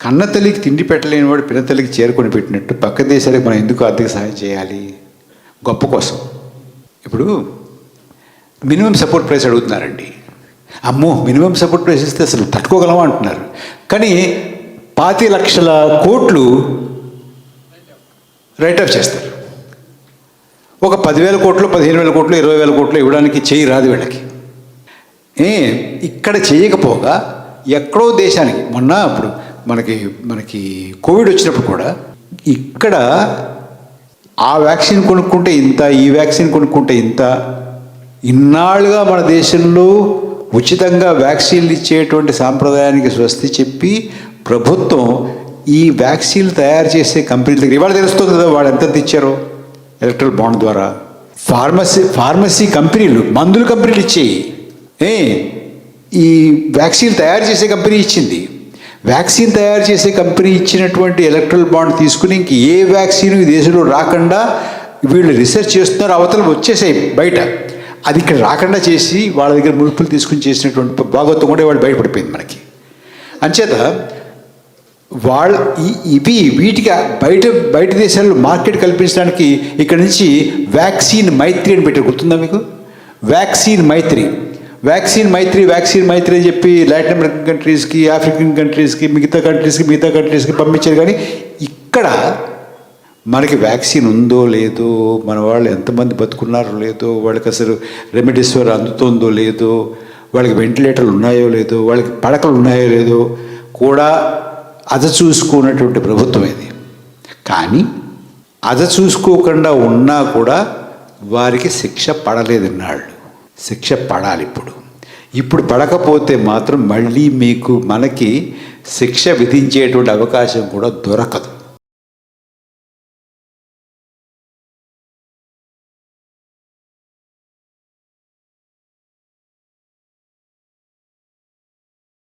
కన్న తల్లికి తిండి పెట్టలేని వాడు పిన్న తల్లికి చేరుకొని పెట్టినట్టు పక్క దేశాలకు మనం ఎందుకు ఆర్థిక సహాయం చేయాలి? గొప్ప కోసం. ఇప్పుడు మినిమం సపోర్ట్ ప్రైస్ అడుగుతున్నారండి. అమ్మో మినిమం సపోర్ట్ ప్రైస్ ఇస్తే అసలు తట్టుకోగలమా అంటున్నారు. కానీ పాతి లక్షల కోట్లు రైట్ ఆఫ్ చేస్తారు. ఒక పదివేల కోట్లు పదిహేను వేల కోట్లు ఇరవై వేల కోట్లు ఇవ్వడానికి చేయి రాదు వీళ్ళకి. ఏ ఇక్కడ చేయకపోగా ఎక్కడో దేశానికి మొన్న అప్పుడు మనకి మనకి కోవిడ్ వచ్చినప్పుడు కూడా ఇక్కడ ఆ వ్యాక్సిన్ కొనుక్కుంటే ఇంత ఈ వ్యాక్సిన్ కొనుక్కుంటే ఇంత. ఇన్నాళ్ళుగా మన దేశంలో ఉచితంగా వ్యాక్సిన్లు ఇచ్చేటువంటి సాంప్రదాయానికి స్వస్తి చెప్పి ప్రభుత్వం ఈ వ్యాక్సిన్లు తయారు చేసే కంపెనీల దగ్గర ఇవాళ తెలుస్తుంది కదా వాళ్ళు ఎంత ఇచ్చారో ఎలక్ట్రల్ బాండ్ ద్వారా. ఫార్మసీ ఫార్మసీ కంపెనీలు మందుల కంపెనీలు ఇచ్చేయి. ఏ? ఈ వ్యాక్సిన్ తయారు చేసే కంపెనీ ఇచ్చింది. వ్యాక్సిన్ తయారు చేసే కంపెనీ ఇచ్చినటువంటి ఎలక్ట్రల్ బాండ్ తీసుకుని ఇంక ఏ వ్యాక్సిన్ ఈ దేశంలో రాకుండా వీళ్ళు రీసెర్చ్ చేస్తున్నారు అవతల వచ్చేసాయి బయట. అది ఇక్కడ రాకుండా చేసి వాళ్ళ దగ్గర ముడుపులు తీసుకుని చేసినటువంటి భాగవతం కూడా వాళ్ళు బయటపడిపోయింది మనకి. అంచేత వాళ్ళ ఈ- ఇవి వీటికి బయట బయట దేశాల్లో మార్కెట్ కల్పించడానికి ఇక్కడ నుంచి వ్యాక్సిన్ మైత్రి అని పెట్టారు. గుర్తుందా మీకు? Vaccine Maitri. Vaccine Maitri vaccine Maitri అని చెప్పి లాటిన్ అమెరికన్ కంట్రీస్కి ఆఫ్రికన్ కంట్రీస్కి మిగతా కంట్రీస్కి మిగతా కంట్రీస్కి పంపించారు. కానీ ఇక్కడ మనకి వ్యాక్సిన్ ఉందో లేదో మన వాళ్ళు ఎంతమంది బతుకున్నారో లేదో వాళ్ళకి అసలు రెమెడీస్వర్ అందుతుందో లేదో వాళ్ళకి వెంటిలేటర్లు ఉన్నాయో లేదో వాళ్ళకి పడకలు ఉన్నాయో లేదో కూడా అద చూసుకున్నటువంటి ప్రభుత్వం ఇది. కానీ అద చూసుకోకుండా ఉన్నా కూడా వారికి శిక్ష పడలేదన్నాళ్ళు. శిక్ష పడాలి ఇప్పుడు ఇప్పుడు పడకపోతే మాత్రం మళ్ళీ మీకు మనకి శిక్ష విధించేటువంటి అవకాశం కూడా దొరకదు.